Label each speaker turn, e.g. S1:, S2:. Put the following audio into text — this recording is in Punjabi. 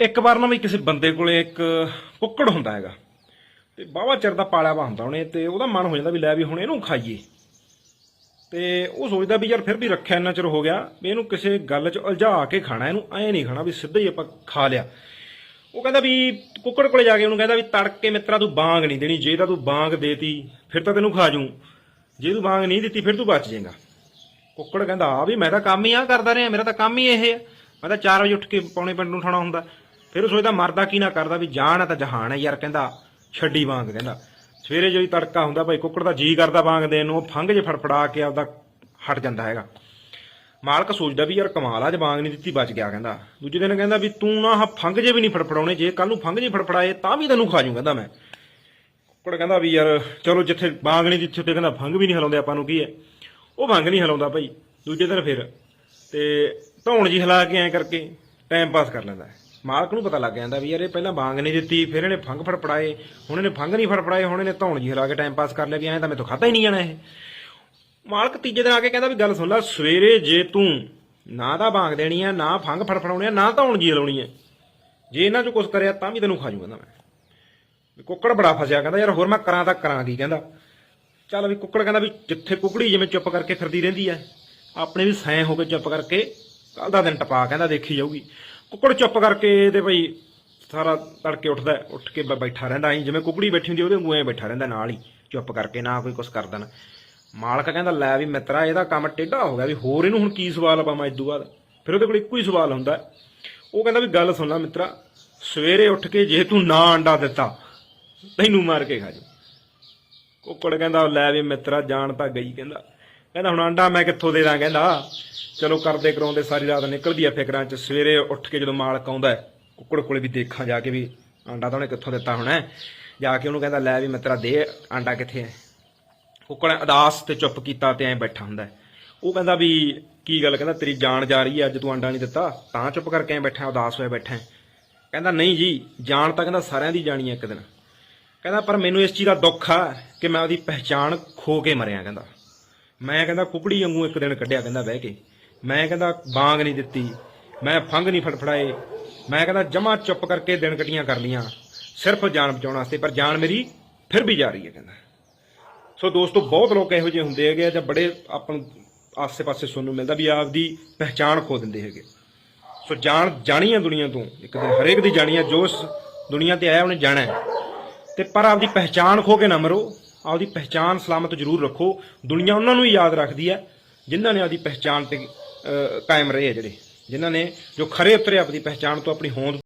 S1: ਇੱਕ ਵਾਰ ਨਾ ਵੀ ਕਿਸੇ ਬੰਦੇ ਕੋਲੇ ਇੱਕ ਕੁੱਕੜ ਹੁੰਦਾ ਹੈਗਾ, ਤੇ ਬਾਵਾ ਚਿਰ ਦਾ ਪਾਲਿਆ ਵਾ ਹੁੰਦਾ ਉਹਨੇ, ਤੇ ਉਹਦਾ ਮਨ ਹੋ ਜਾਂਦਾ ਵੀ ਲੈ ਵੀ ਹੁਣ ਇਹਨੂੰ ਖਾਈਏ। ਤੇ ਉਹ ਸੋਚਦਾ ਵੀ ਯਾਰ ਫਿਰ ਵੀ ਰੱਖਿਆ ਇੰਨਾ ਚਿਰ ਹੋ ਗਿਆ, ਵੀ ਇਹਨੂੰ ਕਿਸੇ ਗੱਲ 'ਚ ਉਲਝਾ ਕੇ ਖਾਣਾ, ਇਹਨੂੰ ਐ ਨਹੀਂ ਖਾਣਾ ਵੀ ਸਿੱਧਾ ਹੀ ਆਪਾਂ ਖਾ ਲਿਆ। ਉਹ ਕਹਿੰਦਾ ਵੀ ਕੁੱਕੜ ਕੋਲੇ ਜਾ ਕੇ ਉਹਨੂੰ ਕਹਿੰਦਾ ਵੀ ਤੜਕੇ ਮਿੱਤਰਾ ਤੂੰ ਬਾਂਗ ਨਹੀਂ ਦੇਣੀ, ਜੇ ਤਾਂ ਤੂੰ ਬਾਂਗ ਦੇਤੀ, ਫਿਰ ਤਾਂ ਤੈਨੂੰ ਖਾ ਜੂ ਜੇ ਤੂੰ ਬਾਂਗ ਨਹੀਂ ਦਿੱਤੀ, ਫਿਰ ਤੂੰ ਬਚ ਜਾਏਗਾ। ਕੁੱਕੜ ਕਹਿੰਦਾ ਆ ਵੀ ਮੈਂ ਤਾਂ ਕੰਮ ਹੀ ਆ ਕਰਦਾ ਰਿਹਾ, ਮੇਰਾ ਤਾਂ ਕੰਮ ਹੀ ਇਹ ਹੈ ਮੈਂ ਤਾਂ 4 ਵਜੇ ਉੱਠ ਕੇ ਪੌਣੇ ਪਿੰਡ ਨੂੰ ਉਠਾਉਣਾ ਹੁੰਦਾ। ਫਿਰ ਉਹ ਸੋਚਦਾ ਮਰਦਾ ਕੀ ਨਾ ਕਰਦਾ ਵੀ ਜਾਨ ਹੈ ਤਾਂ ਜਹਾਨ ਹੈ ਯਾਰ ਕਹਿੰਦਾ, ਛੱਡੀ ਵਾਂਗ ਕਹਿੰਦਾ। ਸਵੇਰੇ ਜਦੋਂ ਤੜਕਾ ਹੁੰਦਾ ਭਾਈ ਕੁੱਕੜ ਦਾ ਜੀ ਕਰਦਾ ਵਾਂਗ ਦੇਣ ਨੂੰ, ਉਹ ਫੰਗ ਜੇ ਫੜਫੜਾ ਕੇ ਆਪਦਾ ਹਟ ਜਾਂਦਾ ਹੈਗਾ। ਮਾਲਕ ਸੋਚਦਾ ਵੀ ਯਾਰ ਕਮਾਲ ਆ ਜੇ ਵਾਂਗ ਨਹੀਂ ਦਿੱਤੀ, ਬਚ ਗਿਆ ਕਹਿੰਦਾ। ਦੂਜੇ ਦਿਨ ਕਹਿੰਦਾ ਵੀ ਤੂੰ ਨਾ ਆਹ ਫੰਗ ਜੇ ਵੀ ਨਹੀਂ ਫੜਫੜਾਉਣੇ, ਜੇ ਕੱਲ ਨੂੰ ਫੰਗ ਜੇ ਫੜਫੜਾਏ, ਤਾਂ ਵੀ ਤੈਨੂੰ ਖਾ ਜੂ ਕਹਿੰਦਾ ਮੈਂ। ਕੁੱਕੜ ਕਹਿੰਦਾ ਵੀ ਯਾਰ ਚਲੋ ਜਿੱਥੇ ਬਾਗ ਨਹੀਂ ਦਿੱਤੀ, ਉੱਥੇ ਕਹਿੰਦਾ ਫੰਗ ਵੀ ਨਹੀਂ ਹਲਾਉਂਦੇ ਆਪਾਂ ਨੂੰ ਕੀ ਹੈ। ਉਹ ਫੰਗ ਨਹੀਂ ਹਲਾਉਂਦਾ ਭਾਈ। ਦੂਜੇ ਦਿਨ ਫਿਰ ਤੇ ਧੌਣ ਜੀ ਹਿਲਾ ਕੇ ਐ ਕਰਕੇ ਟਾਈਮ ਪਾਸ ਕਰ ਲੈਂਦਾ ਮਾਲਕ ਨੂੰ ਪਤਾ ਲੱਗ ਜਾਂਦਾ ਵੀ ਯਾਰ ਇਹ ਪਹਿਲਾਂ ਬਾਂਗ ਨਹੀਂ ਦਿੱਤੀ, ਫਿਰ ਇਹਨੇ ਫੰਗ ਫੜਫੜਾਏ, ਹੁਣ ਇਹਨੇ ਫੰਗ ਨਹੀਂ ਫੜਫੜਾਏ, ਹੁਣ ਇਹਨੇ ਧੌਣ ਜੀ ਹਿਲਾ ਕੇ ਟਾਈਮ ਪਾਸ ਕਰ ਲਿਆ ਵੀ ਐਂ ਤਾਂ ਮੈਥੋਂ ਖਾਤਾ ਹੀ ਨਹੀਂ ਜਾਣਾ ਇਹ। ਮਾਲਕ ਤੀਜੇ ਦਿਨ ਆ ਕੇ ਕਹਿੰਦਾ ਵੀ ਗੱਲ ਸੁਣ ਲੈ, ਸਵੇਰੇ ਜੇ ਤੂੰ ਨਾ ਤਾਂ ਬਾਂਗ ਦੇਣੀ ਆ, ਨਾ ਫੰਗ ਫੜਫੜਾਉਣੀ ਆ, ਨਾ ਧੌਣ ਜੀ ਹਿਲਾਉਣੀ ਆ, ਜੇ ਇਹਨਾਂ ਚੋਂ ਕੁਝ ਕਰਿਆ ਤਾਂ ਵੀ ਤੈਨੂੰ ਖਾ ਜੂ ਕਹਿੰਦਾ ਮੈਂ। ਵੀ ਕੁੱਕੜ ਬੜਾ ਫਸਿਆ, ਕਹਿੰਦਾ ਯਾਰ ਹੋਰ ਮੈਂ ਕਰਾਂ ਤਾਂ ਕਰਾਂ ਕੀ ਕਹਿੰਦਾ। ਚੱਲ ਵੀ ਕੁੱਕੜ ਕਹਿੰਦਾ ਵੀ ਜਿੱਥੇ ਕੁਕੜੀ ਜਿਵੇਂ ਚੁੱਪ ਕਰਕੇ ਫਿਰਦੀ ਰਹਿੰਦੀ ਐ ਆਪਣੇ ਵੀ ਸੈਂ ਹੋ ਕੇ ਚੁੱਪ ਕਰਕੇ ਕੱਲ ਦਾ ਦਿਨ ਟਪਾ, ਕਹਿੰਦਾ ਦੇਖੀ ਜਾਊਗੀ। ਕੁੱਕੜ ਚੁੱਪ ਕਰਕੇ ਤੇ ਭਈ ਸਾਰਾ ਤੜਕੇ ਉੱਠਦਾ ਉੱਠ ਕੇ ਬ- ਬੈਠਾ ਰਹਿੰਦਾ, ਐਂ ਜਿਵੇਂ ਕੁਕੜੀ ਬੈਠੀ ਹੁੰਦੀ ਉਹਦੇ ਵਾਂਗੂ ਐਂ ਬੈਠਾ ਰਹਿੰਦਾ ਨਾਲ ਹੀ, ਚੁੱਪ ਕਰਕੇ ਨਾ ਕੋਈ ਕੁਛ ਕਰਦਾ ਨਾ ਮਾਲਕ ਕਹਿੰਦਾ, ਲੈ ਵੀ ਮਿੱਤਰਾ, ਇਹਦਾ ਕੰਮ ਟੇਢਾ ਹੋ ਗਿਆ ਵੀ ਹੋਰ ਇਹਨੂੰ ਹੁਣ ਕੀ ਸਵਾਲ ਪਾਵਾਂ ਇਦੋਂ ਬਾਅਦ? ਫਿਰ ਉਹਦੇ ਕੋਲ ਇੱਕੋ ਹੀ ਸਵਾਲ ਹੁੰਦਾ। ਉਹ ਕਹਿੰਦਾ ਵੀ ਗੱਲ ਸੁਣ ਲੈ ਮਿੱਤਰਾ, ਸਵੇਰੇ ਉੱਠ ਕੇ ਜੇ ਤੂੰ ਨਾ ਅੰਡਾ ਦਿੱਤਾ, ਤੈਨੂੰ ਮਾਰ ਕੇ ਖਾ ਜਾ ਕੁੱਕੜ ਕਹਿੰਦਾ, ਲੈ ਵੀ ਮਿੱਤਰਾ ਜਾਣ ਤਾਂ ਗਈ, ਕਹਿੰਦਾ। ਕਹਿੰਦਾ ਹੁਣ ਆਂਡਾ ਮੈਂ ਕਿੱਥੋਂ ਦੇ ਦਾਂ ਕਹਿੰਦਾ। ਚਲੋ ਕਰਦੇ ਕਰਾਉਂਦੇ ਸਾਰੀ ਰਾਤ ਨਿਕਲਦੀ ਆ ਫਿਕਰਾਂ ਚ। ਸਵੇਰੇ ਉੱਠ ਕੇ ਜਦੋਂ ਮਾਲਕ ਆਉਂਦਾ ਕੁੱਕੜ ਕੋਲੇ ਵੀ ਦੇਖਾਂ ਜਾ ਕੇ ਵੀ ਆਂਡਾ ਤਾਂ ਉਹਨੇ ਕਿੱਥੋਂ ਦਿੱਤਾ ਹੋਣਾ ਜਾ ਕੇ ਉਹਨੂੰ ਕਹਿੰਦਾ, ਲੈ ਵੀ ਮਿੱਤਰਾ ਦੇ, ਆਂਡਾ ਕਿੱਥੇ ਹੈ? ਕੁੱਕੜ ਅਦਾਸ ਤੇ ਚੁੱਪ ਕੀਤਾ ਤੇ ਐਂ ਬੈਠਾ ਹੁੰਦਾ ਉਹ ਕਹਿੰਦਾ ਵੀ ਕੀ ਗੱਲ, ਕਹਿੰਦਾ ਤੇਰੀ ਜਾਨ ਜਾ ਰਹੀ ਹੈ, ਅੱਜ ਤੂੰ ਆਂਡਾ ਨਹੀਂ ਦਿੱਤਾ, ਤਾਂ ਚੁੱਪ ਕਰਕੇ ਐਂ ਬੈਠਾ ਉਦਾਸ ਹੋਇਆ ਬੈਠਾ ਕਹਿੰਦਾ, ਨਹੀਂ ਜੀ, ਜਾਨ ਤਾਂ ਕਹਿੰਦਾ ਸਾਰਿਆਂ ਦੀ ਜਾਣੀ ਹੈ ਇੱਕ ਦਿਨ। ਕਹਿੰਦਾ, ਪਰ ਮੈਨੂੰ ਇਸ ਚੀਜ਼ ਦਾ ਦੁੱਖ ਆ ਕਿ ਮੈਂ ਉਹਦੀ ਪਹਿਚਾਣ ਖੋ ਕੇ ਮਰਿਆ, ਕਹਿੰਦਾ। ਮੈਂ ਕਹਿੰਦਾ ਕੁਕੜੀ ਵਾਂਗੂ ਇੱਕ ਦਿਨ ਕੱਢਿਆ, ਕਹਿੰਦਾ ਬਹਿ ਕੇ। ਮੈਂ ਕਹਿੰਦਾ ਬਾਂਗ ਨਹੀਂ ਦਿੱਤੀ। ਮੈਂ ਫੰਗ ਨਹੀਂ ਫੜਫੜਾਏ। ਮੈਂ ਕਹਿੰਦਾ ਜਮਾ ਚੁੱਪ ਕਰਕੇ ਦਿਨ ਕੱਟੀਆਂ ਕਰ ਲੀਆਂ ਸਿਰਫ ਜਾਨ ਬਚਾਉਣ ਵਾਸਤੇ, ਪਰ ਜਾਨ ਮੇਰੀ ਫਿਰ ਵੀ ਜਾ ਰਹੀ ਹੈ, ਕਹਿੰਦਾ। ਸੋ ਦੋਸਤੋ, ਬਹੁਤ ਲੋਕ ਇਹੋ ਜਿਹੇ ਹੁੰਦੇ ਹੈਗੇ ਆ ਜਾਂ ਬੜੇ ਆਪਾਂ ਆਸੇ-ਪਾਸੇ ਸੁਣਨ ਨੂੰ ਮਿਲਦਾ ਵੀ ਆਪਦੀ ਪਹਿਚਾਣ ਖੋ ਦਿੰਦੇ ਹੈਗੇ। ਸੋ ਜਾਣ ਜਾਣੀ ਹੈ ਦੁਨੀਆ ਤੋਂ। ਇੱਕ ਦਿਨ ਹਰੇਕ ਦੀ ਜਾਣੀ ਹੈ ਜੋ ਇਸ ਦੁਨੀਆ ਤੇ ਆਇਆ ਉਹਨੇ ਜਾਣਾ ਹੈ। ਤੇ ਪਰ ਆਪਦੀ ਪਹਿਚਾਣ ਖੋ ਕੇ ਨਾ ਮਰੋ। ਆਪਦੀ ਪਹਿਚਾਣ ਸਲਾਮਤ ਜ਼ਰੂਰ ਰੱਖੋ। ਦੁਨੀਆ ਉਹਨਾਂ ਨੂੰ ਹੀ ਯਾਦ ਰੱਖਦੀ ਹੈ, ਜਿਨ੍ਹਾਂ ਨੇ ਆਪਦੀ ਪਹਿਚਾਣ ਤੇ ਕਾਇਮ ਰਹੇ ਆ ਜਿਹੜੇ, ਜਿਨ੍ਹਾਂ ਨੇ ਜੋ ਖਰੇ ਉਤਰੇ ਆਪਣੀ ਪਹਿਚਾਣ ਤੋਂ ਆਪਣੀ ਹੋਂਦ